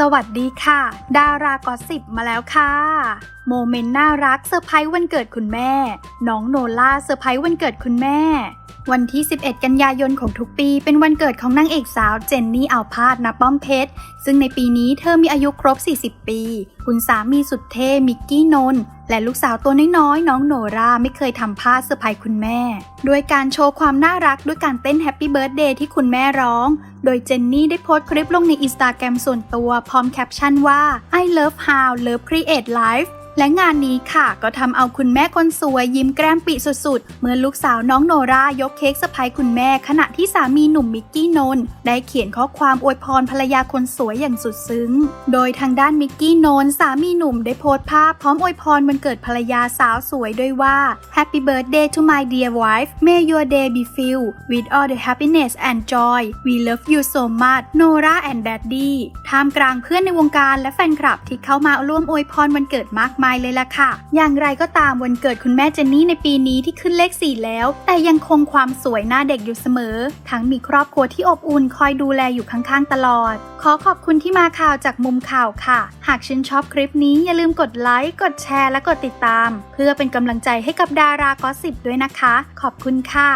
สวัสดีค่ะ ดารากอสิบมาแล้วค่ะ โมเมนต์น่ารักเซอร์ไพรส์วันเกิดคุณแม่ น้องโนล่าเซอร์ไพรส์วันเกิดคุณแม่ วันที่ 11 กันยายนของทุกปี เป็นวันเกิดของนางเอกสาวเจนนี่อัลพาดนาป้อมเพชร ซึ่งในปีนี้เธอมีอายุครบ 40 ปี คุณสามีสุดเท่มิกกี้นนท์และลูกสาวตัวน้อยๆ น้องโนราไม่เคยทำพลาดเซอร์ไพรส์คุณแม่ ด้วยการโชว์ความน่ารักด้วยการเต้นแฮปปี้เบิร์ดเดย์ที่คุณแม่ร้อง โดยเจนนี่ได้โพสต์คลิปลงในอินสตาแกรมส่วนตัว พร้อมแคปชั่นว่า I love how love create life และงานนี้ค่ะ ก็ทำเอาคุณแม่คนสวยยิ้มแก้มปิสุดๆ เมื่อลูกสาวน้องโนรายกเค้กเซอร์ไพรส์คุณแม่ ขณะที่สามีหนุ่มมิกกี้นนท์ได้เขียนข้อความอวยพรภรรยาคนสวยอย่างสุดซึ้ง โดยทางด้านมิกกี้นนท์สามีหนุ่มได้โพสต์ภาพพร้อมอวยพรวันเกิดภรรยาสาวสวยด้วยว่า Happy birthday to my dear wife May your day be filled with all the happiness and joy We love you so much Nora and Daddy ท่ามกลางเพื่อนในวงการและแฟนคลับที่เข้ามาร่วมอวยพรวันเกิดมากมายเลยล่ะค่ะ อย่างไรก็ตามวันเกิดคุณแม่เจนนี่ในปีนี้ที่ขึ้นเลข 4 แล้ว แต่ยังคงความสวยหน้าเด็กอยู่เสมอ ทั้งมีครอบครัวที่อบอุ่นคอยดูแลอยู่ข้างๆตลอด ขอขอบคุณที่มาข่าวจากมุมข่าวค่ะ หากชื่นชอบคลิปนี้อย่าลืมกดไลค์ กดแชร์และกดติดตาม เพื่อเป็นกำลังใจให้กับดารากอสิบด้วยนะคะ ขอบคุณค่ะ